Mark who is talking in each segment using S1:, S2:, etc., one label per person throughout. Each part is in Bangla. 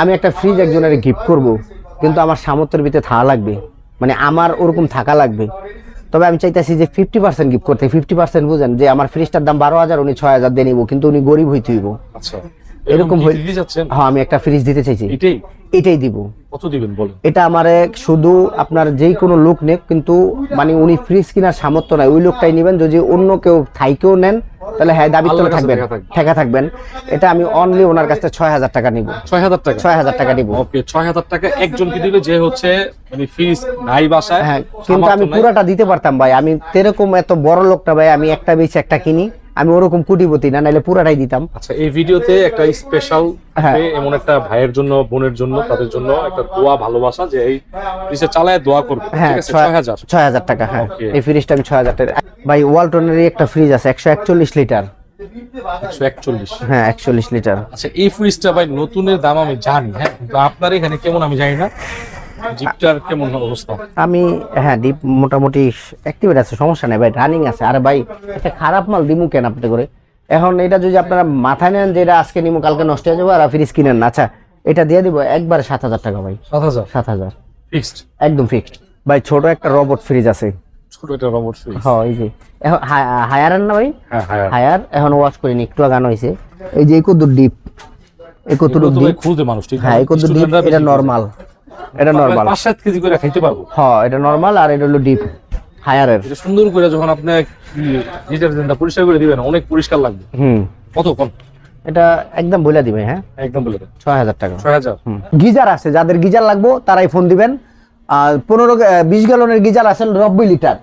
S1: আমি একটা ফ্রিজ একজনের গিফট করব কিন্তু আমার সামর্থ্যের ভিতরে থাকা লাগবে মানে আমার ওরকম থাকা লাগবে। তবে আমি চাইতেছি যে ফিফটি পার্সেন্ট গিফট করতে ফিফটি পার্সেন্ট বুঝেন যে আমার ফ্রিজটার দাম বারো হাজার উনি ছয় হাজার দিয়ে নিবো কিন্তু উনি গরিব হইতে হইব।
S2: আচ্ছা।
S1: এরকম হ্যাঁ আমি একটা ফ্রিজ দিতে চাইছি।
S2: এটাই
S1: দিব।
S2: কত দিবেন বলেন?
S1: এটা আমার এক শুধু আপনার যেই কোনো লোক নেক কিন্তু মানে উনি ফ্রিজ কেনার সামর্থ্য নাই। ওই লোকটাই নেবেন যদি অন্য কেউ থাইকেও নেন তাহলে হ্যাঁ দাবি তো
S2: আল্লাহর
S1: থাকবেন।
S2: ঠেকা থাকবে।
S1: ঠেকা থাকবেন। এটা আমি অনলি ওনার কাছে ছয় হাজার টাকা নিব।
S2: ছয় হাজার টাকা?
S1: ছয় হাজার টাকা নিব।
S2: ওকে ছয় হাজার টাকা একজনকে দিলে যে হচ্ছে মানে ফিস নাই বাসায়
S1: হ্যাঁ কিন্তু আমি পুরাটা দিতে পারতাম ভাই। আমি তেরকম এত বড় লোকটা ভাই আমি একটা বেশি একটা কিনি। আমি ওরকম কুটিপতি না নাইলে পুরাটাই দিতাম।
S2: আচ্ছা এই ভিডিওতে একটা স্পেশাল
S1: হ্যাঁ।
S2: এমন একটা ভাইয়ের জন্য বোনের জন্য তাদের জন্য একটা দোয়া ভালোবাসা যে এই ফ্রিজে চালায় দোয়া করবে
S1: হ্যাঁ
S2: ঠিক আছে?
S1: ছয়
S2: হাজার।
S1: ছয় হাজার টাকা হ্যাঁ। এই ফ্রিজটা আমি ছয় হাজার টাকা ভাই ওয়ালটনেরই একটা ফ্রিজ আছে একশো একচল্লিশ লিটার।
S2: একশো একচল্লিশ।
S1: হ্যাঁ একচল্লিশ লিটার।
S2: আচ্ছা এই ফ্রিজটা ভাই নতুনের দাম আমি জানি হ্যাঁ কিন্তু আপনার এখানে কেমন আমি জানি না। জিপটার কেমন অবস্থা?
S1: আমি হ্যাঁ ডিপ মোটামুটি অ্যাক্টিভেট আছে সমস্যা নেই ভাই রানিং আছে। আরে ভাই একটা খারাপ মাল দিমু কেন আপনি করে এখন এটা যদি আপনারা মাথায় নেন যে এটা আজকে নিমু কালকে নষ্ট হয়ে যাব আর ফ্রিজ কিনেন আচ্ছা এটা দিয়ে দিব একবার সাত হাজার টাকা ভাই।
S2: সাত হাজার?
S1: সাত হাজার।
S2: ফিক্সড
S1: একদম ফিক্সড ভাই ছোট একটা রোবট ফ্রিজ আছে।
S2: ছোট একটা রবট ফ্রিজ
S1: হ্যাঁ এই যে। এখন হায়ার না ভাই? হায়ার এখন ওয়াশ করিনি একটু আগানো হয়েছে। এই যে এই কত ডিপ এই কত
S2: এগুলো
S1: ডিপ
S2: খুলতে মানুষ ঠিক
S1: হ্যাঁ এই কত ডিপ এটা
S2: বেশি
S1: নর্মাল এটা। নর্মাল
S2: পাঁচ সাত কেজি করে খাইতে পারব।
S1: হ্যাঁ এটা নর্মাল আর এটা হলো ডিপ হায়ারের
S2: এটা সুন্দর করে যখন আপনি ডিটারজেন্টটা পরিষ্কার করে দিবেন অনেক পরিষ্কার লাগবে।
S1: হুম।
S2: কত কম?
S1: এটা একদম বলে দিবে হ্যাঁ?
S2: একদম বলে দেন
S1: ছয় হাজার টাকা।
S2: ছয় হাজার?
S1: গিজার আছে যাদের গিজার লাগবো তারাই ফোন দিবেন। আর পনেরো বিশ গ্যালনের গিজার আছে নব্বই লিটার।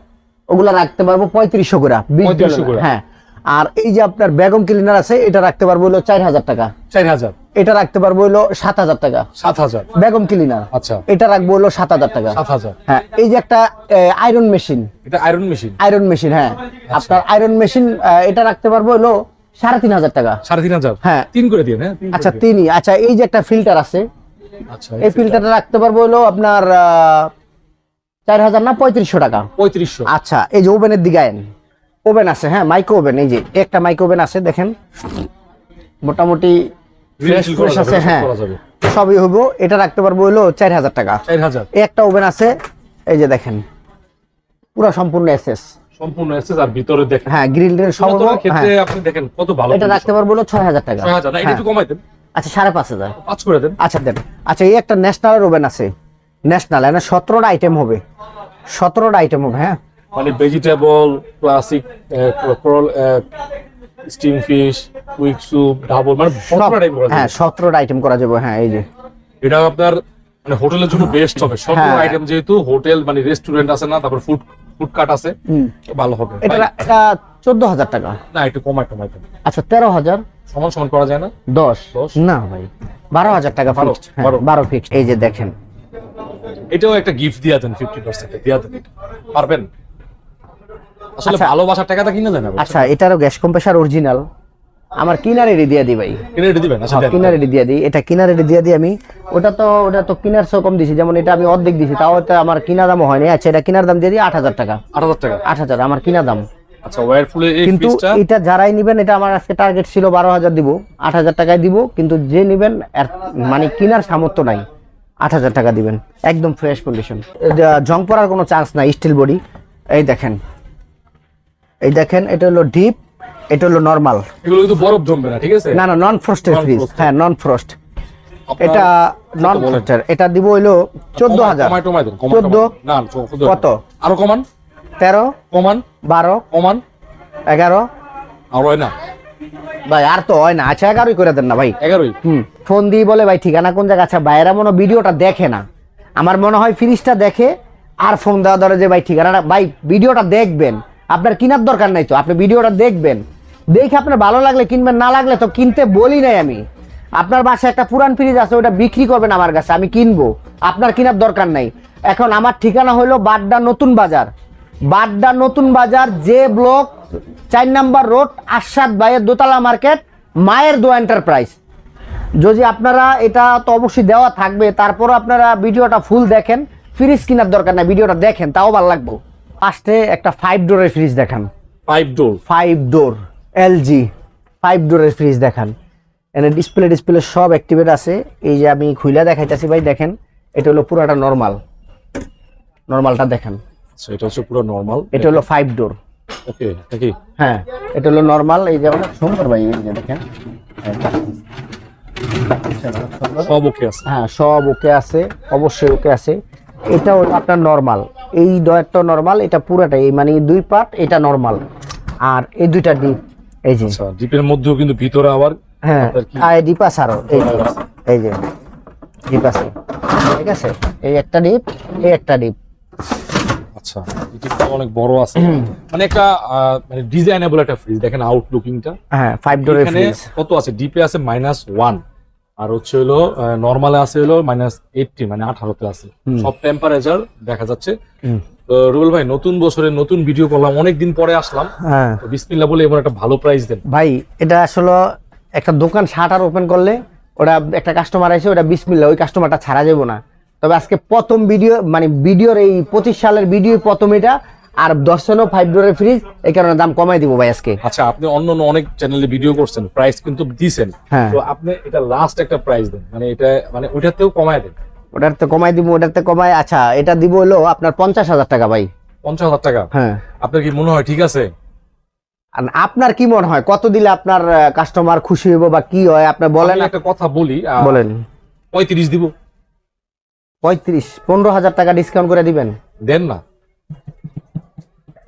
S1: ওগুলা রাখতে পারব পঁয়ত্রিশশো করে 20
S2: 3500 করে।
S1: হ্যাঁ। আর এই যে আপনার ব্যাগম ক্লিনার আছে এটা রাখতে পারব হলো চার হাজার টাকা।
S2: চার হাজার?
S1: এটা রাখতে পারব হলো সাত হাজার টাকা।
S2: সাত হাজার?
S1: বেগম ক্লিনার
S2: আচ্ছা।
S1: এটা রাখব হলো সাত হাজার টাকা।
S2: সাত হাজার।
S1: হ্যাঁ এই যে একটা আয়রন মেশিন
S2: এটা আয়রন মেশিন
S1: আয়রন মেশিন হ্যাঁ। আপনার আয়রন মেশিন এটা রাখতে পারব হলো সাড়ে তিন হাজার টাকা।
S2: সাড়ে তিন হাজার?
S1: হ্যাঁ।
S2: তিন করে দিয়ে হ্যাঁ?
S1: আচ্ছা
S2: দিন।
S1: তিনি আচ্ছা এই যে একটা ফিল্টার আছে
S2: আচ্ছা
S1: এই ফিল্টারটা রাখতে পারব হলো আপনার চার হাজার না পঁয়ত্রিশশো টাকা।
S2: পঁয়ত্রিশশো।
S1: আচ্ছা এই যে ওভেনের দিকে আইন ওভেন আছে হ্যাঁ মাইক্রো ওভেন এই যে একটা মাইক্রো ওভেন আছে দেখেন। মোটামুটি ফ্রেশ ফ্রেশ আছে হ্যাঁ। সবই হব এটা রাখতে পারব হলো চার হাজার টাকা।
S2: চার হাজার।
S1: একটা ওভেন আছে এই যে দেখেন। পুরো সম্পূর্ণ এসএস।
S2: সম্পূর্ণ এসেছে আর ভিতরে দেখেন।
S1: হ্যাঁ গ্রিল টিল সব
S2: ক্ষেত্রে
S1: হ্যাঁ।
S2: আপনি দেখেন কত ভালো
S1: এটা রাখতে পারব হলো ছয় হাজার টাকা।
S2: ছয় হাজার না
S1: হ্যাঁ।
S2: একটু কমাই দেন।
S1: আচ্ছা সাড়ে পাঁচ হাজার।
S2: পাঁচ করে দেন।
S1: আচ্ছা দেন। আচ্ছা এই একটা ন্যাশনাল ওভেন আছে। ন্যাশনাল এখানে সতেরোটা আইটেম হবে। সতেরোটা আইটেম হবে হ্যাঁ।
S2: মানে vegetable classic steam fish quick soup double মানে
S1: হ্যাঁ সতেরোটা আইটেম করা যাবে হ্যাঁ এই যে।
S2: এটা আপনার মানে হোটেলের জন্য বেস্ট হবে। সব
S1: হ্যাঁ।
S2: আইটেম যেহেতু হোটেল মানে রেস্টুরেন্ট আছে না তারপর ফুড ফুড কাট আছে ভালো হবে।
S1: এটা এটা চোদ্দ হাজার টাকা।
S2: না একটু কমাই দেন
S1: আচ্ছা তেরো হাজার।
S2: সমান সমান করা যায় না?
S1: দশ? না ভাই। বারো হাজার টাকা ফিক্সড হ্যাঁ,
S2: বারো।
S1: বারো ফিক্সড এই যে দেখেন।
S2: এটাও একটা গিফট দিয়া দেন ফিফটি পার্সেন্ট দিয়া দেন। পারবেন? আসলে
S1: আচ্ছা।
S2: ভালোবাসার টাকাটা কিনে দেন
S1: আচ্ছা এটারও গ্যাস কম্প্রেসার অরিজিনাল আমার কিনার দিয়ে দিই ভাই।
S2: কিনে রেডি দিবেন? আচ্ছা দেন।
S1: কিনার দিয়ে দিই। এটা কিনার দিয়ে দিই আমি। ওটা তো ওটা তো কিনার সহ কম দিছি। যেমন এটা আমি অর্ধেক দিছি তাও এটা আমার কিনা দামও হয়নি। আচ্ছা এটা কিনার দাম দিয়ে দিই আট হাজার টাকা।
S2: আট হাজার টাকা?
S1: আট হাজার আমার কিনা দাম।
S2: আচ্ছা ওয়ারফুলের এই
S1: কিন্তু এটা যারাই নিবেন এটা আমার আজকে টার্গেট ছিল বারো হাজার দিব। আট হাজার টাকায় দিব। কিন্তু যে নিবেন মানে কিনার সামর্থ্য নাই। আট হাজার টাকা দিবেন। একদম ফ্রেশ কন্ডিশন জং পড়ার কোনো চান্স নাই স্টিল বডি এই দেখেন এই দেখেন এটা হলো ডিপ এটা হলো নরমাল
S2: এগুলো কিন্তু বরফ জমবে না ঠিক আছে?
S1: না না নন ফ্রস্টের ফ্রিজ হ্যাঁ নন ফ্রস্ট এটা নন। ফ্রস্টের এটা দিব হইল চোদ্দ
S2: কমাই-
S1: হাজার।
S2: কমাই টমাই দেন, কমাই
S1: চোদ্দ
S2: টমাই দেন। না
S1: কত?
S2: আরও কমান।
S1: তেরো?
S2: কমান।
S1: বারো?
S2: কমান।
S1: এগারো?
S2: আর হয় না।
S1: ভাই আর তো হয় না। আচ্ছা এগারোই করে দেন না ভাই।
S2: এগারোই।
S1: হুম ফোন দিয়ে বলে ভাই ঠিকানা কোন জায়গা? আচ্ছা ভাইয়েরা মনে ভিডিওটা দেখে না। আমার মনে হয় ফ্রিজটা দেখে আর ফোন দেওয়া ধরে যে ভাই ঠিকানাটা ভাই ভিডিওটা দেখবেন। আপনার কেনার দরকার নাই তো, আপনি ভিডিওটা দেখবেন। দেখে আপনার ভালো লাগলে কিনবেন, না লাগলে তো কিনতে বলি নাই আমি। আপনার বাসায় একটা পুরান ফ্রিজ আছে, ওটা বিক্রি করবেন আমার কাছে, আমি কিনবো। আপনার কেনার দরকার নাই। এখন আমার ঠিকানা হলো বাড্ডা নতুন বাজার। বাড্ডা নতুন বাজার, যে ব্লক, চার নাম্বার রোড আশাদ ভাইয়ের দোতলা মার্কেট, মায়ের দো এন্টারপ্রাইজ যদি আপনারা এটা তো অবশ্যই দেওয়া থাকবে তারপর আপনারা ভিডিওটা ফুল দেখেন। ফ্রিজ কেনার দরকার নাই, ভিডিওটা দেখেন, তাও ভালো লাগবে। ফার্স্টে একটা ফাইভ ডোরের ফ্রিজ দেখান।
S2: Five door
S1: five door LG five ডোরের ফ্রিজ দেখান। এখানে ডিসপ্লে ডিসপ্লে সব অ্যাক্টিভেট আছে। এই যে আমি খুইলা দেখাইতেছি ভাই দেখেন এটা হলো পুরাটা নর্মাল নর্মালটা দেখেন।
S2: এটা হচ্ছে পুরো নর্মাল
S1: এটা হলো ফাইভ ডোর
S2: ওকে
S1: হ্যাঁ এটা হলো নর্মাল এই যে অনেক সুন্দর ভাই এই যে দেখেন।
S2: সব ওকে আছে।
S1: হ্যাঁ সব ওকে আছে অবশ্যই ওকে আছে। এটা হলো আপনার নর্মাল এই ডয়ারটা নর্মাল এটা পুরাটাই এই মানে দুই পার্ট এটা নর্মাল আর এই দুইটা ডিপ এই যে।
S2: আচ্ছা ডিপের মধ্যেও কিন্তু ভিতরে আবার
S1: হ্যাঁ আর ডিপ আছে আরও এই যে এই যে ডিপ আছে। ঠিক আছে? এই একটা ডিপ এই একটা ডিপ
S2: আচ্ছা ডিপটা অনেক বড় আছে। মানে একটা মানে ডিজাইনেবল একটা ফ্রিজ দেখেন আউটলুকিংটা
S1: হ্যাঁ ফাইভ ডোরের ফ্রিজ
S2: কত আছে? ডিপে আছে মাইনাস ওয়ান আর হচ্ছে হলো নর্মালে আছে হলো মাইনাস এইটটি মানে আঠারোতে আছে। সব টেম্পারেচার দেখা যাচ্ছে। তো রুবেল ভাই নতুন বছরে নতুন ভিডিও করলাম অনেক দিন পরে আসলাম।
S1: হ্যাঁ।
S2: তো বলে এবার একটা ভালো প্রাইস দেন।
S1: ভাই এটা আসলে একটা দোকান শাটার ওপেন করলে ওটা একটা কাস্টমার আছে ওটা বিসমিল্লা ওই কাস্টমারটা ছাড়া যাব না। তবে আজকে প্রথম ভিডিও মানে ভিডিওর এই পঁচিশ সালের ভিডিও প্রথম এটা আর দশজনও ফাইভ ডোরের ফ্রিজ এই কারণে দাম কমাই দিব ভাই আজকে।
S2: আচ্ছা আপনি অন্য অনেক চ্যানেলে ভিডিও করছেন প্রাইস কিন্তু দিছেন।
S1: হ্যাঁ।
S2: তো আপনি এটা লাস্ট একটা প্রাইস দেন মানে এটা মানে ওইটাতেও কমায় দেন।
S1: ওটার তো কমাই দিব ওটার তো কমাই আচ্ছা এটা দিব হলো আপনার পঞ্চাশ হাজার টাকা ভাই।
S2: পঞ্চাশ হাজার টাকা?
S1: হ্যাঁ।
S2: আপনার কি মনে হয় ঠিক আছে?
S1: আর আপনার কি মনে হয়? কত দিলে আপনার কাস্টমার খুশি হইব বা কি হয়? আপনি বলেন।
S2: একটা কথা বলি
S1: বলেন।
S2: পঁয়ত্রিশ দিব।
S1: পঁয়ত্রিশ পনেরো হাজার টাকা ডিসকাউন্ট করে দিবেন।
S2: দেন না।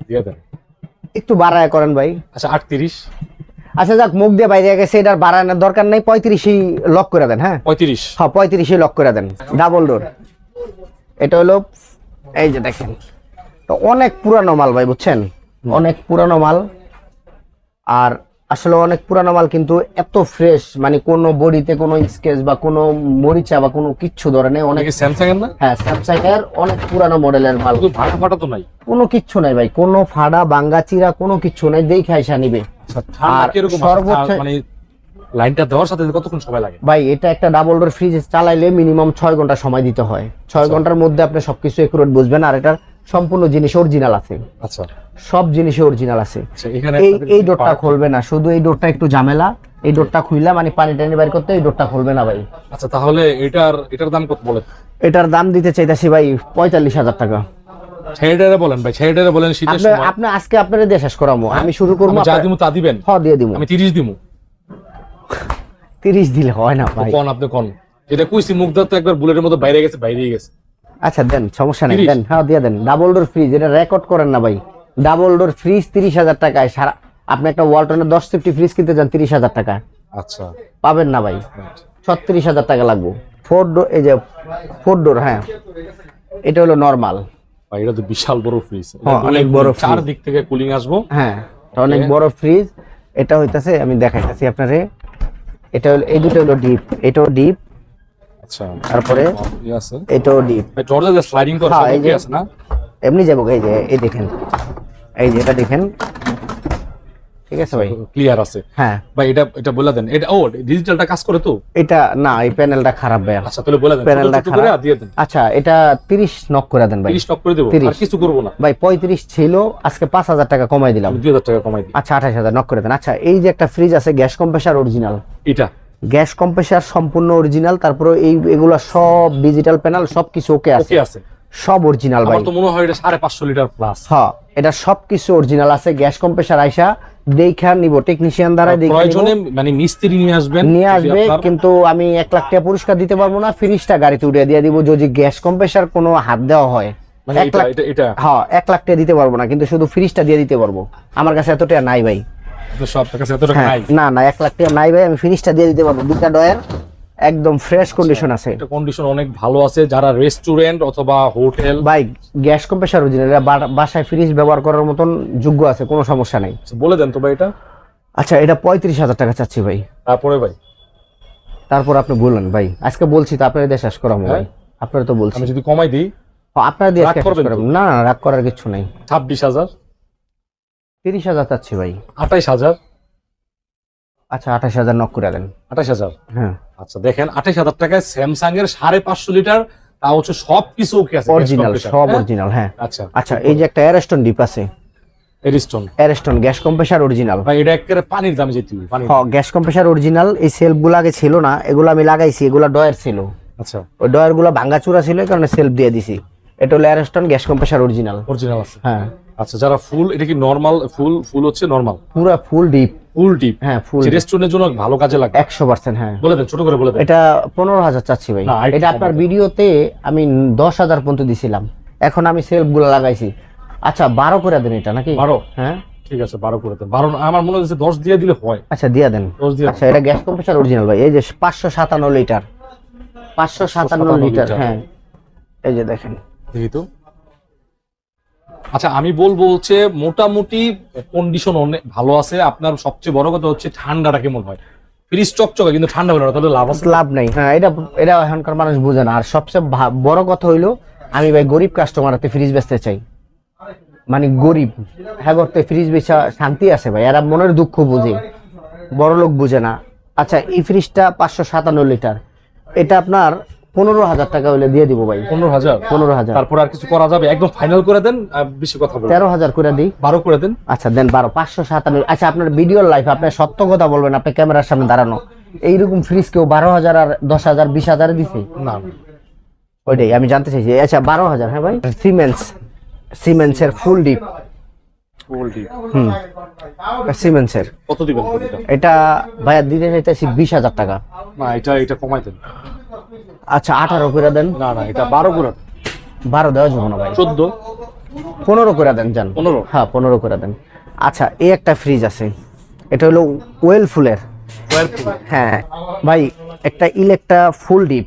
S2: দিয়ে দেন।
S1: একটু বাড়ায় করেন ভাই।
S2: আচ্ছা আটত্রিশ।
S1: আচ্ছা যাক মুখ দিয়ে বাইরে গেছে এটার বাড়ানোর দরকার নাই পঁয়ত্রিশই লক করে দেন হ্যাঁ?
S2: পঁয়ত্রিশ।
S1: হ্যাঁ পঁয়ত্রিশই লক করে দেন। ডাবল ডোর এটা হলো এই যে দেখেন তো অনেক পুরানো মাল ভাই বুঝছেন? অনেক পুরানো মাল। আর আসলে অনেক পুরানো মাল কিন্তু এত ফ্রেশ মানে কোনো বডিতে কোনো স্কেচ বা কোনো মরিচা বা কোনো কিচ্ছু ধরে নেই অনেক
S2: স্যামসাং এর না?
S1: হ্যাঁ স্যামসাং এর অনেক পুরানো মডেলের মাল।
S2: ভাড়া ফাটা তো নাই।
S1: কোনো কিচ্ছু নাই ভাই কোনো ফাড়া বাঙ্গা চিরা কোনো কিচ্ছু নাই দেখে আইসা নিবে।
S2: আচ্ছা
S1: আর সর্বোচ্চ-
S2: মানে লাইনটা দেওয়ার সাথে কতক্ষণ সময় লাগে?
S1: ভাই এটা একটা ডাবল ডোর ফ্রিজ চালাইলে মিনিমাম ছয় ঘণ্টা সময় দিতে হয়। ছয় ঘণ্টার মধ্যে আপনি সবকিছু একুরেট বুঝবেন আর এটার সম্পূর্ণ জিনিস অরিজিনাল আছে।
S2: আচ্ছা।
S1: সব জিনিসে অরিজিনাল আছে।
S2: আচ্ছা এখানে
S1: এই এই ডোরটা খুলবে না শুধু এই ডোরটা একটু ঝামেলা। এই ডোরটা খুইলা মানে পানি টানি বাইর করতে এই ডোরটা খুলবে না ভাই।
S2: আচ্ছা তাহলে এটার এটার দাম কত বলেন?
S1: এটার দাম দিতে চাইতাছি ভাই পঁয়তাল্লিশ হাজার টাকা।
S2: বলেন ভাই বলেন শীতের সময়।
S1: আপনি আজকে আপনার দিয়ে শেষ করাবো আমি শুরু করব
S2: যা দিমু তা দিবেন?
S1: হ দিয়ে দিব
S2: আমি তিরিশ দিমু।
S1: তিরিশ দিলে হয় না ভাই।
S2: কোন আপনি কোন। এটা কইছি মুগ্ধা তো একবার বুলেটের মতো বাইরে গেছে বাইরে গেছে।
S1: আচ্ছা দেন সমস্যা নেই দেন হ্যাঁ দিয়ে দেন। ডাবল ডোর ফ্রিজ এটা রেকর্ড করেন না ভাই। ডাবল ডোর ফ্রিজ তিরিশ হাজার টাকায়। সারা আপনি একটা ওয়ালটনের দশ ফিফটি ফ্রিজ কিনতে যান তিরিশ হাজার টাকা।
S2: আচ্ছা।
S1: পাবেন না ভাই। ছত্রিশ হাজার টাকা লাগবে। ফোর ডোর এই যে ফোর ডোর হ্যাঁ। এটা হলো নর্মাল
S2: ভাই এটা তো বিশাল বড় ফ্রিজ
S1: হ্যাঁ, অনেক বড়
S2: চার দিক থেকে কুলিং আসব।
S1: হ্যাঁ এটা অনেক বড় ফ্রিজ এটা হইতাছে আমি দেখাইতেছি আপনারে। এটা হলো এই দুটো হলো ডিপ এটাও ডিপ
S2: আচ্ছা।
S1: তারপরে এটাও ডিপ
S2: দরজা যে স্লাইডিং করে
S1: হ্যাঁ, এই যে-
S2: আছে না?
S1: এমনি যাব এই যে এই দেখেন। এই যে এটা দেখেন। ঠিক আছে ভাই?
S2: ক্লিয়ার আছে।
S1: হ্যাঁ।
S2: ভাই এটা এটা বলে দেন। এটা ও ডিজিটালটা কাজ করে তো?
S1: এটা না এই প্যানেলটা খারাপ ভাই।
S2: আচ্ছা তাহলে বলে দেন।
S1: প্যানেলটা খারাপ।
S2: দিয়ে দেন।
S1: আচ্ছা এটা তিরিশ নক করে দেন ভাই।
S2: 30 স্টক করে দেবো।
S1: 30
S2: আর কিছু করব না।
S1: ভাই পঁয়ত্রিশ ছিল আজকে পাঁচ হাজার টাকা কমাই দিলাম।
S2: আমি 2000 টাকা কমাই দিই
S1: আচ্ছা আঠাশ হাজার নক করে দেন। আচ্ছা এই যে একটা ফ্রিজ আছে গ্যাস কম্প্রেসার অরিজিনাল
S2: এটা।
S1: গ্যাস কম্প্রেসার সম্পূর্ণ অরিজিনাল তারপরে এই এগুলো সব ডিজিটাল প্যানেল সবকিছু ওকে আছে।
S2: আছে।
S1: সব অরিজিনাল ভাই।
S2: তো মনে হয় এটা সাড়ে পাঁচশো লিটার প্লাস
S1: হ্যাঁ এটা সব কিছু অরিজিনাল আছে গ্যাস কম্প্রেসার আইসা দেখা নিব টেকনিশিয়ান দ্বারা দেখে।
S2: প্রয়োজনে মানে মিস্ত্রি নিয়ে আসবেন
S1: নিয়ে আসবে কিন্তু আমি এক লাখ টাকা পুরস্কার দিতে পারব না ফ্রিজটা গাড়িতে উঠিয়ে দিয়ে দিব যদি গ্যাস কম্প্রেসার কোনো হাত দেওয়া হয়।
S2: মানে
S1: এক
S2: এটা
S1: লাখ
S2: এটা
S1: হ্যাঁ এক লাখ টাকা দিতে পারব না কিন্তু শুধু ফ্রিজটা দিয়ে দিতে পারব। আমার কাছে এত টাকা নাই ভাই। হ্যাঁ না না এক লাখ টাকা নাই ভাই আমি ফ্রিজটা দিয়ে দিতে পারব। দুটা ডয়ের একদম ফ্রেশ কন্ডিশন আছে।
S2: এটা কন্ডিশন অনেক ভালো আছে। যারা রেস্টুরেন্ট অথবা হোটেল
S1: ভাই গ্যাস কম্প্রেসার অরিজিনাল বাসায় ফ্রিজ ব্যবহার করার মতন যোগ্য আছে কোনো সমস্যা নাই।
S2: বলে দেন তো ভাই এটা।
S1: আচ্ছা এটা পঁয়ত্রিশ হাজার টাকা চাচ্ছি ভাই।
S2: তারপরে ভাই?
S1: তারপর আপনি বললেন ভাই আজকে বলছি তো আপনার দিয়ে শেষ করাবো ভাই। আপনার তো বলছি।
S2: আমি যদি কমাই দিই
S1: আপনার দিয়ে না রাগ করার কিছু নাই।
S2: ছাব্বিশ হাজার?
S1: তিরিশ হাজার চাচ্ছি ভাই।
S2: আঠাইশ হাজার?
S1: আচ্ছা আঠাশ হাজার নক করে দেন।
S2: আঠাইশ হাজার?
S1: হ্যাঁ।
S2: আচ্ছা দেখেন আঠাইশ হাজার টাকায় স্যামসাং এর সাড়ে পাঁচশো লিটার তা হচ্ছে সব কিছু ওকে আছে
S1: অরিজিনাল সব? অরিজিনাল হ্যাঁ।
S2: আচ্ছা।
S1: আচ্ছা এই যে একটা অ্যারেস্টন ডিপ আছে।
S2: এরিস্টন
S1: গ্যাস কম্প্রেসার অরিজিনাল
S2: ভাই এটা একেবারে পানির দামে যেতে পানি
S1: হ গ্যাস কম্প্রেসার অরিজিনাল এই সেলফগুলো আগে ছিল না এগুলো আমি লাগাইছি এগুলো ডয়ার ছিল।
S2: আচ্ছা।
S1: ওই ছিল এই কারণে সেলফ দিয়ে দিছি। এটা হলো Ariston gas compressor original
S2: original আছে।
S1: হ্যাঁ।
S2: আচ্ছা যারা ফুল এটা কি নরমাল ফুল? ফুল হচ্ছে নরমাল
S1: পুরো ফুল ডিপ
S2: ফুল ডিপ
S1: হ্যাঁ ফুল
S2: রেস্টুরেন্টের জন্য ভালো কাজে লাগে।
S1: একশো পার্সেন্ট হ্যাঁ।
S2: বলে দেন ছোট করে বলে দেন।
S1: এটা পনেরো হাজার চাচ্ছি ভাই। এটা আপনার ভিডিওতে আমি দশ হাজার পর্যন্ত দিছিলাম। এখন আমি সেলফগুলো লাগাইছি। আচ্ছা বারো করে দেন এটা নাকি?
S2: বারো?
S1: হ্যাঁ।
S2: ঠিক আছে বারো করে দেন। বারো না, আমার মনে হচ্ছে দশ দিয়ে দিলে হয়।
S1: আচ্ছা দিয়ে দেন।
S2: দশ দিয়ে
S1: আচ্ছা এটা গ্যাস কম্প্রেসার অরিজিনাল ভাই। এই যে পাঁচশো সাতান্ন লিটার। পাঁচশো সাতান্ন
S2: 557
S1: লিটার
S2: লিটার।
S1: হ্যাঁ। এই যে দেখেন।
S2: দেখি তো। আচ্ছা আমি বলব হচ্ছে মোটামুটি কন্ডিশন অনেক ভালো আছে। আপনার সবচেয়ে বড় কথা হচ্ছে ঠান্ডাটা কেমন হয়? ফ্রিজ চকচকা, কিন্তু ঠান্ডা না, তাহলে লাভ
S1: লাভ নাই। হ্যাঁ এটা এটা এখনকার মানুষ বুঝে না। আর সবচেয়ে বড় কথা হইল, আমি ভাই গরিব কাস্টমার হাতে ফ্রিজ বেচতে চাই। মানে গরিব। হ্যাঁ করতে ফ্রিজ বেচা শান্তি আছে ভাই। এরা মনের দুঃখ বুঝে। বড় লোক বুঝে না। আচ্ছা এই ফ্রিজটা পাঁচশো সাতান্ন লিটার। এটা আপনার পনেরো হাজার টাকা হইলে দিয়ে দিব ভাই।
S2: পনেরো হাজার?
S1: পনেরো হাজার।
S2: তারপর আর কিছু করা যাবে? একদম ফাইনাল করে দেন বেশি কথা বলবেন
S1: তেরো হাজার করে দিই।
S2: বারো করে দেন।
S1: আচ্ছা দেন বারো পাঁচশো সাতান্ন। আচ্ছা আপনার ভিডিও লাইফ আপনি সত্য কথা বলবেন আপনি ক্যামেরার সামনে দাঁড়ানো। এইরকম ফ্রিজ কেউ বারো হাজার আর দশ হাজার বিশ হাজার দিছে?
S2: না।
S1: ওইটাই আমি জানতে চাইছি। আচ্ছা বারো হাজার হ্যাঁ ভাই? সিমেন্স সিমেন্সের ফুল ডিপ হুম। সিমেন্সের
S2: কত দিবেন এটা?
S1: ভাইয়া দিতে চাইতেছি বিশ হাজার টাকা।
S2: না এটা এটা কমাই দেন।
S1: আচ্ছা আঠারো করে দেন।
S2: না না এটা বারো করে
S1: বারো দেওয়া যাব না ভাই।
S2: চোদ্দ?
S1: পনেরো করে দেন যান
S2: পনেরো?
S1: হ্যাঁ পনেরো করে দেন। আচ্ছা এই একটা ফ্রিজ আছে। এটা হলো ওয়েল ফুলের হ্যাঁ। ভাই একটা Electra full deep.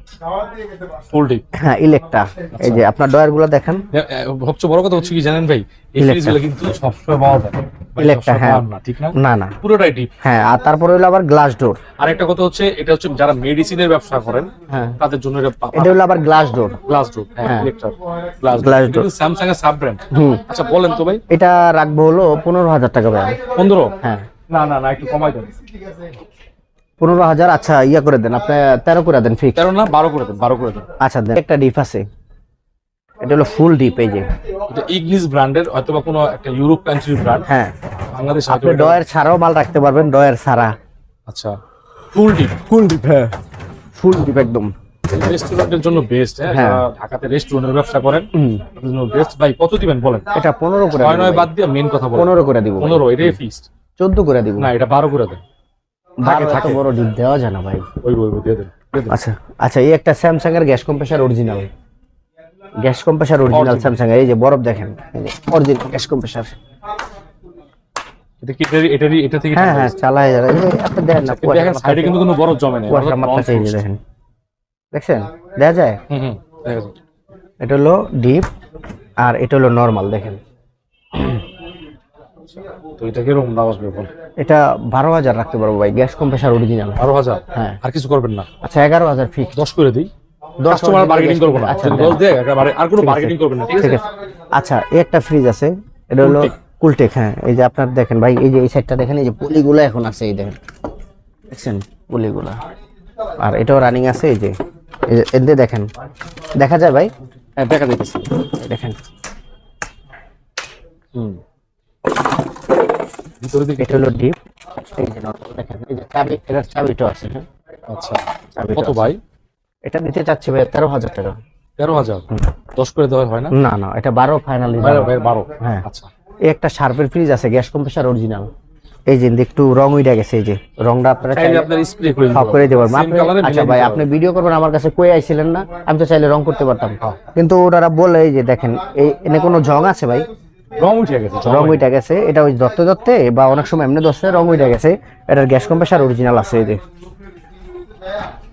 S2: Full deep.
S1: হ্যাঁ ইলেকট্রা। এই যে আপনার ডয়ারগুলো দেখেন
S2: সবচেয়ে বড় কথা হচ্ছে কি জানেন ভাই? এই। ফ্রিজগুলো কিন্তু সবসময় পাওয়া যায়। না। ভাই,
S1: Electra,
S2: সবসময়
S1: হ্যাঁ।
S2: না ঠিক না?
S1: না না।
S2: পুরোটাই ডিপ।
S1: হ্যাঁ আর তারপরে হলো আবার গ্লাস ডোর।
S2: আর একটা কথা হচ্ছে এটা হচ্ছে যারা মেডিসিনের ব্যবসা করেন
S1: হ্যাঁ।
S2: তাদের জন্য এটা
S1: এটা হলো আবার গ্লাস ডোর।
S2: গ্লাস ডোর
S1: হ্যাঁ।
S2: Electra glass
S1: Glass
S2: door. Samsung এর সাব ব্র্যান্ড আচ্ছা বলেন তো ভাই।
S1: এটা রাখব হলো পনেরো হাজার টাকা ভাই।
S2: পনেরো?
S1: হ্যাঁ।
S2: না না না একটু কমাই দেন।
S1: পনেরো হাজার আচ্ছা ইয়া করে দেন আপনি তেরো করে দেন ফিক্স
S2: তেরো না বারো করে দেন বারো করে দেন।
S1: আচ্ছা দেন। একটা ডিপ আছে। এটা হলো ফুল ডিপ এই যে।
S2: এটা ইগনিস ব্র্যান্ডের হয়তো বা কোনো একটা ইউরোপ কান্ট্রির ব্র্যান্ড
S1: হ্যাঁ।
S2: বাংলাদেশ
S1: আপনি ডয়ের ছাড়াও মাল রাখতে পারবেন ডয়ের ছাড়া।
S2: আচ্ছা ফুল ডিপ
S1: ফুল ডিপ হ্যাঁ। ফুল ডিপ একদম।
S2: রেস্টুরেন্টের জন্য বেস্ট হ্যাঁ
S1: হ্যাঁ।
S2: ঢাকাতে রেস্টুরেন্টের ব্যবসা করেন জন্য বেস্ট ভাই কত দিবেন বলেন?
S1: এটা পনেরো করে দিব।
S2: নয় বাদ দিয়ে মেন কথা বলেন।
S1: পনেরো করে দিব।
S2: পনেরো এটাই ফিক্সড
S1: চোদ্দ করে দিব।
S2: না এটা বারো করে দেন। থাকে।
S1: বড় ডিপ দেওয়া যায় না ভাই।
S2: ওই ওই ওই দিয়ে দেন
S1: আচ্ছা আচ্ছা এই একটা স্যামসাং এর gas compressor original gas compressor original Samsung এই যে বরফ দেখেন অরিজিনাল গ্যাস কম্প্রেসার
S2: এটা কি এটারই এটারই এটা থেকে
S1: হ্যাঁ হ্যাঁ চালায় যারা আপনি দেখেন না
S2: কিন্তু দেখেন সাইডে কিন্তু কোনো বরফ জমে না
S1: কুয়াশার মাত্রাটা এই দেখেন। দেখছেন? দেখা যায়?
S2: হুম হুম
S1: এটা হলো ডিপ আর এটা হলো নর্মাল দেখেন।
S2: তো এটা কীরকম দাম আসবে বল?
S1: এটা বারো হাজার রাখতে পারব ভাই গ্যাস কম্প্রেসার অরিজিনাল
S2: বারো হাজার?
S1: হ্যাঁ।
S2: আর কিছু করবেন না?
S1: আচ্ছা এগারো হাজার ফিক্স
S2: দশ করে দিই।
S1: দশ হাজার
S2: বার্গেনিং করব না।
S1: আচ্ছা।
S2: দশ দেয় আর কোনো
S1: ঠিক আছে।
S2: বার্গেনিং করবেন না ঠিক আছে?
S1: আচ্ছা এই একটা ফ্রিজ আছে এটা হলো
S2: কুলটেক।
S1: হ্যাঁ। এই যে আপনার দেখেন ভাই এই যে এই সাইডটা দেখেন এই যে পলিগুলো এখন আছে এই দেখেন। দেখছেন পলিগুলা? আর এটাও রানিং আছে এই যে। এই যে এদের দেখেন। দেখা যায় ভাই?
S2: হ্যাঁ দেখা যাইতেছে।
S1: দেখেন।
S2: হুম।
S1: এটা হলো ডিপ। এই যে normal দেখেন এই যে চাবি এটার চাবিটাও আছে হ্যাঁ?
S2: আচ্ছা।
S1: চাবিটা
S2: কত ভাই?
S1: এটা দিতে চাচ্ছি ভাই তেরো হাজার টাকা।
S2: তেরো হাজার? দশ করে দেওয়া হয় না?
S1: না না এটা বারো ফাইনালি
S2: বারো
S1: হ্যাঁ।
S2: আচ্ছা।
S1: এই একটা শার্পের ফ্রিজ আছে গ্যাস কম্প্রেসার অরিজিনাল এই যে একটু রং উইটা গেছে এই যে। রংটা আপনারা
S2: চাইলে আপনার স্প্রে করে দিতে
S1: সব করে দিতে পারবেন আচ্ছা ভাই আপনি ভিডিও করবেন আমার কাছে কই আইছিলেন না? আমি তো চাইলে রং করতে পারতাম।
S2: হ্যাঁ।
S1: কিন্তু ওনারা বলে এই যে দেখেন এই এনে কোনো জং আছে ভাই?
S2: রং উঠে গেছে
S1: রং উইটা গেছে এটা ওই দত্তে দত্তে বা অনেক সময় এমনি দশে রং উইটা গেছে এটার গ্যাস কম্প্রেসার অরিজিনাল আছে যে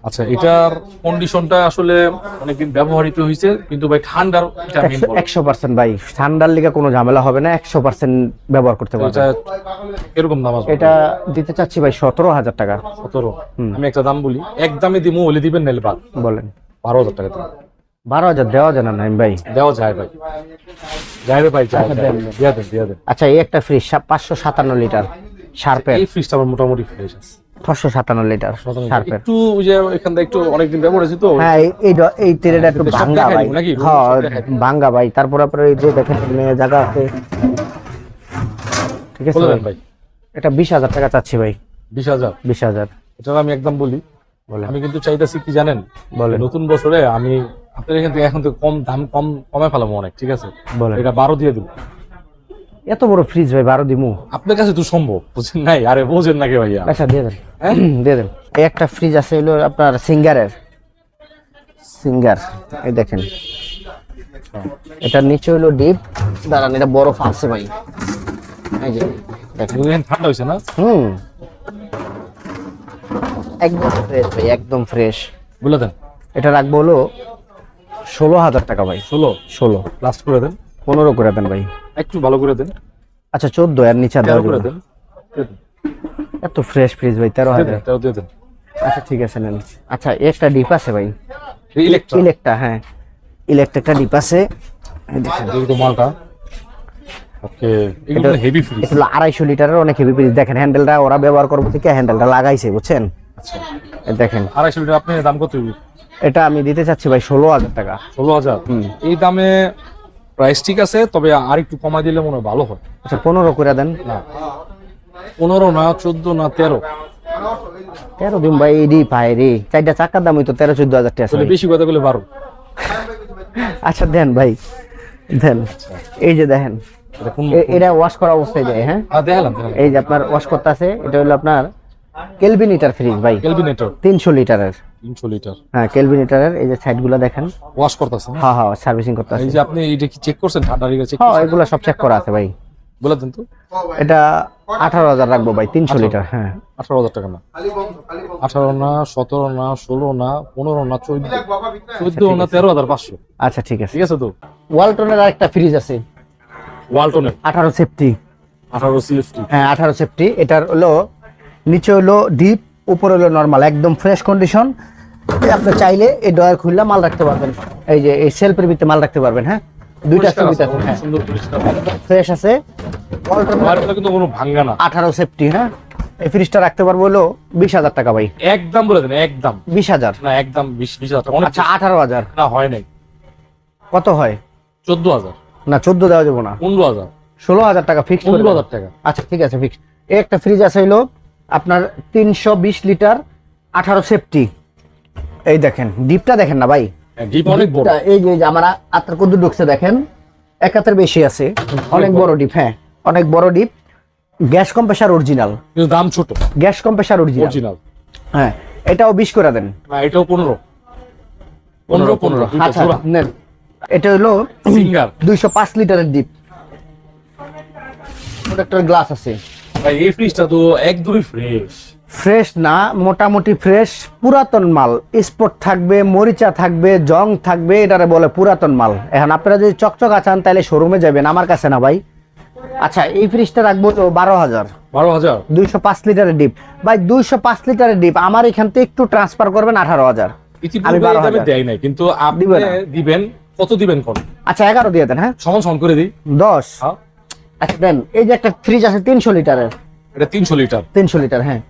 S2: আচ্ছা এটার কন্ডিশনটা আসলে অনেকদিন ব্যবহৃত হয়েছে কিন্তু ভাই ঠান্ডার
S1: একশো- পার্সেন্ট ভাই ঠান্ডার লিগে কোনো ঝামেলা হবে না একশো পার্সেন্ট ব্যবহার করতে
S2: এটা
S1: পারবেন
S2: এরকম দাম
S1: এটা দিতে চাচ্ছি ভাই সতেরো হাজার টাকা।
S2: সতেরো? আমি একটা দাম বলি এক দামে দিমু ওলে দিবেন নাহলে বাদ।
S1: বলেন।
S2: বারো হাজার টাকা
S1: বারো হাজার দেওয়া যায় না ভাই।
S2: দেওয়া যায় ভাই। ভাই
S1: আচ্ছা,
S2: যায়।
S1: দেন, দেন।
S2: দিয়া দেন দিয়া দেন।
S1: আচ্ছা এই একটা ফ্রিজ পাঁচশো সাতান্ন লিটার শার্পের।
S2: এই ফ্রিজটা আমার মোটামুটি ফ্রেশ আছে।
S1: ছশো সাতান্ন লিটার শার্পের।
S2: একটু ওই যে এখান থেকে একটু অনেকদিন ব্যবহার হয়েছে তো।
S1: হ্যাঁ এই- এই তেলেটা একটু ভাঙ্গা ভাই। হ্যাঁ
S2: সব দেখাই দিব।
S1: ভাঙ্গা ভাই। তারপর আপনার এই যে দেখেন জায়গা আছে। ঠিক আছে
S2: বলে
S1: ভাই? এটা বিশ হাজার টাকা চাচ্ছি ভাই।
S2: বিশ হাজার?
S1: বিশ হাজার।
S2: এটা আমি একদম বলি। আমি কিন্তু চাইতেছি কি জানেন?
S1: বলেন।
S2: নতুন বছরে আমি আপনার এখান থেকে এখন থেকে কম দাম কম কমে ফেলাবো অনেক ঠিক আছে? এটা বারো দিয়ে দিব।
S1: এত বড় ফ্রিজ ভাই বারো দিমু।
S2: আপনার কাছে তো সম্ভব বুঝছেন নাই? আরে বোঝেন নাকি ভাইয়া?
S1: আচ্ছা দিয়ে দেন।
S2: হ্যাঁ?
S1: দিয়ে দেন। এই একটা ফ্রিজ আছে হলো আপনার সিঙ্গারের। সিঙ্গার এই দেখেন। এটার নিচে হলো ডিপ দাঁড়ান এটা বরফ আছে ভাই। এই যে দেখেন।
S2: ঠান্ডা হয়েছে না?
S1: হুম। একদম ফ্রেশ ভাই একদম ফ্রেশ
S2: বলে দেন।
S1: এটা রাখব হলো ষোলো হাজার টাকা ভাই।
S2: ষোলো?
S1: ষোলো।
S2: লাস্ট করে দেন।
S1: পনেরো করে দেন ভাই।
S2: একটু ভালো করে দেন।
S1: আচ্ছা চোদ্দ এর নিচে
S2: তেরো করে দেন।
S1: এত ফ্রেশ ফ্রিজ ভাই তেরো হাজার।
S2: তেরো দিয়ে দেন।
S1: আচ্ছা ঠিক আছে নেন। আচ্ছা একটা ডিপ আছে ভাই। ইলেকট্রা হ্যাঁ। ইলেকট্রিকটা ডিপ আছে।
S2: মালটা।
S1: আড়াইশো লিটারের অনেক হেভি ফ্রিজ দেখেন হ্যান্ডেলটা ওরা ব্যবহার করব থেকে হ্যান্ডেলটা লাগাইছে বুঝছেন?
S2: আচ্ছা।
S1: দেখেন।
S2: আড়াইশো লিটার আপনি দাম কত
S1: এটা আমি দিতে চাচ্ছি ভাই ষোলো হাজার টাকা।
S2: ষোলো হাজার? এই দামে প্রাইস ঠিক আছে তবে আর একটু কমাই দিলে মনে হয় ভালো হয়।
S1: আচ্ছা পনেরো করে দেন।
S2: না। পনেরো না চোদ্দ না তেরো?
S1: তেরো দিন ভাই এই ডিপ হাই রে চারটা চাকার দাম তো তেরো চোদ্দ হাজার টাকা আছে
S2: বেশি কথা বলে বারো।
S1: আচ্ছা দেন ভাই দেন। এই যে দেখেন
S2: এটা
S1: এটা ওয়াশ করা অবস্থায় দেয় হ্যাঁ?
S2: দেখালাম
S1: এই যে আপনার ওয়াশ করতে আছে এটা হলো আপনার কেলভিনিটার ফ্রিজ ভাই।
S2: ক্যালভিনেটর
S1: তিনশো লিটারের।
S2: তিনশো লিটার।
S1: হ্যাঁ কেলভিনিটারের এই যে সাইডগুলো দেখেন।
S2: ওয়াশ করতেছে
S1: হ্যাঁ হ্যাঁ সার্ভিসিং করতে
S2: এই যে আপনি এটা কি চেক করছেন? ঠান্ডা চেক
S1: হ্যাঁ এগুলো সব চেক করা আছে ভাই।
S2: বলে দেন তো।
S1: এটা আঠারো হাজার রাখব ভাই তিনশো লিটার হ্যাঁ।
S2: আঠারো হাজার টাকা না। আঠারো না সতেরো না ষোলো না পনেরো না চোদ্দ। চোদ্দ না তেরো হাজার পাঁচশো।
S1: আচ্ছা ঠিক আছে।
S2: ঠিক আছে তো?
S1: ওয়ালটনের আরেকটা ফ্রিজ আছে।
S2: ওয়ালটনের?
S1: আঠারো সেফটি
S2: আঠারো সিএফটি
S1: হ্যাঁ আঠারো সেফটি এটার হলো নিচে হলো ডিপ উপরে হলো নর্মাল একদম ফ্রেশ কন্ডিশন আপনি চাইলে এই ডয়ার খুললে মাল রাখতে পারবেন। এই যে এই সেলফের ভিতরে মাল রাখতে পারবেন হ্যাঁ? দুইটা সুবিধা আছে হ্যাঁ।
S2: সুন্দর
S1: ফ্রেশ আছে।
S2: কিন্তু কোনো ভাঙ্গা না।
S1: আঠারো সেফটি হ্যাঁ? এই ফ্রিজটা রাখতে পারব হলো বিশ হাজার টাকা ভাই।
S2: একদম বলে দেন একদম।
S1: বিশ হাজার?
S2: না একদম বিশ বিশ হাজার টাকা।
S1: আচ্ছা আঠারো হাজার।
S2: না হয় নাই।
S1: কত হয়?
S2: চোদ্দ হাজার।
S1: না চোদ্দ দেওয়া যাব না।
S2: পনেরো হাজার।
S1: ষোলো হাজার টাকা ফিক্স
S2: পনেরো হাজার টাকা।
S1: আচ্ছা ঠিক আছে ফিক্স একটা ফ্রিজ আছে হইল আপনার তিনশো বিশ লিটার আঠারো সেফটি। এই দেখেন ডিপটা দেখেন না ভাই? ডিপটা এই যে আমার আত্মার কদ্দু ঢুকছে দেখেন। এক হাতের বেশি আছে। অনেক বড়। ডিপ হ্যাঁ অনেক বড় ডিপ। Gas compressor original.
S2: দাম ছোট।
S1: Gas compressor original.
S2: অরিজিনাল।
S1: হ্যাঁ এটাও বিশ করে দেন।
S2: এটাও পনেরো। পনেরো পনেরো
S1: আচ্ছা নেন। এটা হলো দুইশো পাঁচ লিটারের ডিপ। একটা গ্লাস আছে।
S2: ভাই এই ফ্রিজটা তো একদমই ফ্রেশ
S1: ফ্রেশ না মোটামুটি ফ্রেশ পুরাতন মাল। স্পট থাকবে মরিচা থাকবে জং থাকবে এটারে বলে পুরাতন মাল। এখন আপনারা যদি চকচক আচান তাহলে শোরুমে যাবেন আমার কাছে না ভাই। আচ্ছা এই ফ্রিজটা রাখব তো বারো হাজার।
S2: বারো হাজার?
S1: দুইশো পাঁচ লিটারের ডিপ। ভাই দুইশো পাঁচ লিটারের ডিপ আমার এখান থেকে একটু ট্রান্সফার করবেন আঠারো হাজার।
S2: দেয় নাই কিন্তু আপনি দিবেন কত দিবেন কোন?
S1: আচ্ছা এগারো দিয়ে দেন হ্যাঁ?
S2: সমান সমান করে দিই।
S1: দশ।
S2: হ্যাঁ।
S1: আচ্ছা দেন এই যে একটা ফ্রিজ আছে তিনশো লিটারের।
S2: এটা তিনশো লিটার।
S1: তিনশো লিটার হ্যাঁ।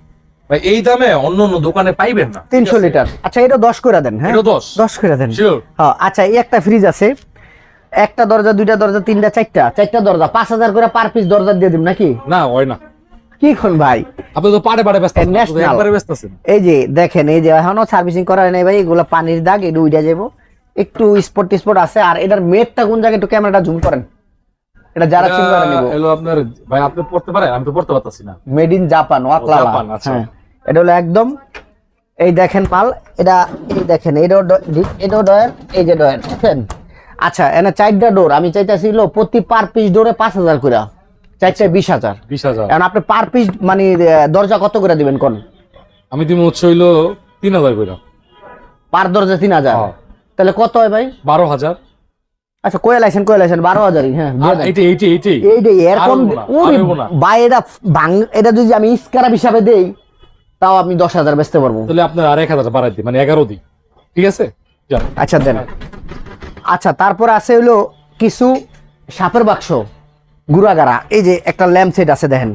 S2: ভাই এই দামে অন্য অন্য দোকানে পাইবেন না।
S1: তিনশো লিটার। আচ্ছা এটা দশ করে দেন হ্যাঁ?
S2: দশ।
S1: দশ করে দেন। হ্যাঁ আচ্ছা এই একটা ফ্রিজ আছে। একটা দরজা দুইটা দরজা তিনটা চারটা। চারটা দরজা পাঁচ হাজার করে পার পিস দরজা দিয়ে দিব নাকি?
S2: না হয় না।
S1: কি কোন ভাই?
S2: আপনি তো পাড়ে পাড়ে ব্যস্ত. একবারে ব্যস্ত আছেন।
S1: এই যে দেখেন এই যে এখনও সার্ভিসিং করা হয় নাই ভাই এগুলো পানির দাগ এটা উইটা যাব একটু স্পট টিস্পট আছে আর এটার মেটটা কোন জায়গায় একটু ক্যামেরাটা জুম করেন। এটা যারা চিন্তা করে নিব।
S2: হলো আপনার ভাই আপনি পড়তে পারেন? আমি তো পড়তে পারতাছি না।
S1: মেড ইন জাপান ওয়াকলালা
S2: জাপান, আচ্ছা।
S1: হ্যাঁ। এটা হলো একদম এই দেখেন মাল এটা এই দেখেন এটাও ড- ডি- এটাও ডয়ের এই যে ডয়ের দেখেন? আচ্ছা এনে চারটা ডোর আমি চাইতেছিল প্রতি পার পিস ডোরে পাঁচ হাজার করে চারটে বিশ হাজার।
S2: বিশ হাজার।
S1: এখন আপনি পার পিস মানে দরজা কত করে দিবেন কোন?
S2: আমি দিব হচ্ছে হইল তিন হাজার করে
S1: পার দরজা তিন হাজার।
S2: হ্যাঁ।
S1: তাহলে কত হয় ভাই?
S2: বারো হাজার।
S1: আচ্ছা কয়ে লাইছেন কয়ে লাইছেন বারো হাজারই হ্যাঁ
S2: এইটি এইটি
S1: এরকম। বা এটা ভাঙ এটা যদি আমি স্ক্রাব হিসাবে দেই তাও আমি দশ হাজার বেচতে পারব।
S2: তাহলে আপনার আর এক হাজার বাড়াই দিই মানে এগারো দিই ঠিক আছে?
S1: আচ্ছা দেন। আচ্ছা তারপর আছে হলো কিছু সাপের বাক্স গুড়াগাড়া। এই যে একটা ল্যাম্প সেট আছে দেখেন।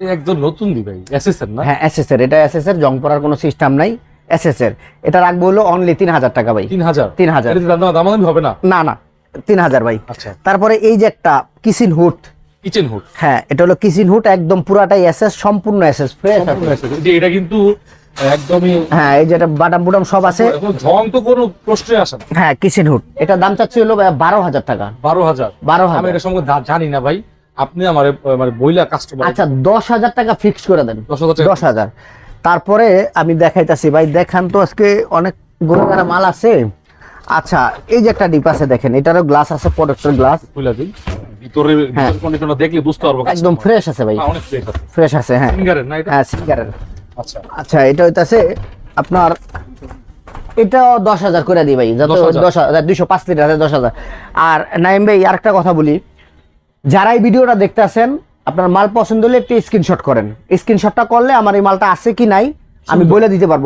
S2: একজন নতুন দি ভাই এসেছেন না?
S1: হ্যাঁ এস এর এটা এস জং পড়ার কোনো সিস্টেম নাই এস এর এটা রাখব হলো অনলি তিন হাজার টাকা ভাই।
S2: তিন হাজার?
S1: তিন হাজার।
S2: দাম হবে না?
S1: না না। তিন হাজার ভাই।
S2: আচ্ছা।
S1: তারপরে এই যে একটা কিসিন হুড।
S2: Kitchen hood.
S1: হ্যাঁ এটা হলো কিচেন হুড একদম পুরাটাই এসএস সম্পূর্ণ এসএস ফ্রেশ
S2: এটা কিন্তু একদমই
S1: হ্যাঁ এই যেটা বাটাম বুটাম সব আছে।
S2: ঝং তো কোনো প্রশ্নই আসে না।
S1: হ্যাঁ কিচেন হুড। এটা দাম চাচ্ছি হলো বারো হাজার টাকা।
S2: বারো হাজার
S1: বারো
S2: আমি
S1: হাজার
S2: এটা সম্পর্কে জানি না ভাই। আপনি আমার মানে বইলা কাস্টমার
S1: আচ্ছা দশ হাজার টাকা ফিক্স করে দেন।
S2: দশ হাজার
S1: দশ হাজার তারপরে আমি দেখাইতাছি ভাই দেখান তো আজকে অনেক গুণগারা মাল আছে। আচ্ছা এই যে একটা ডিপ আছে দেখেন এটারও গ্লাস আছে প্রোডাক্টের গ্লাস
S2: বইলা দিন ভিতরে
S1: হ্যাঁ।
S2: কন্ডিশনটা দেখলে বুঝতে পারব
S1: একদম ফ্রেশ আছে ভাই।
S2: হ্যাঁ, অনেক ফ্রেশ আছে।
S1: ফ্রেশ আছে হ্যাঁ।
S2: না এটা?
S1: হ্যাঁ সিঙ্গারের
S2: আচ্ছা।
S1: আচ্ছা এটা হইতাছে আপনার এটাও দশ হাজার করে দিই ভাই যত
S2: 10,000
S1: দশ হাজার দুইশো পাঁচ লিটার দশ হাজার। আর নাইম ভাই আরেকটা কথা বলি। যারা এই ভিডিওটা দেখতে আসেন আপনার মাল পছন্দ হলে একটি স্ক্রিনশট করেন। স্ক্রিনশটটা করলে আমার এই মালটা আছে কি নাই আমি বলে দিতে পারব।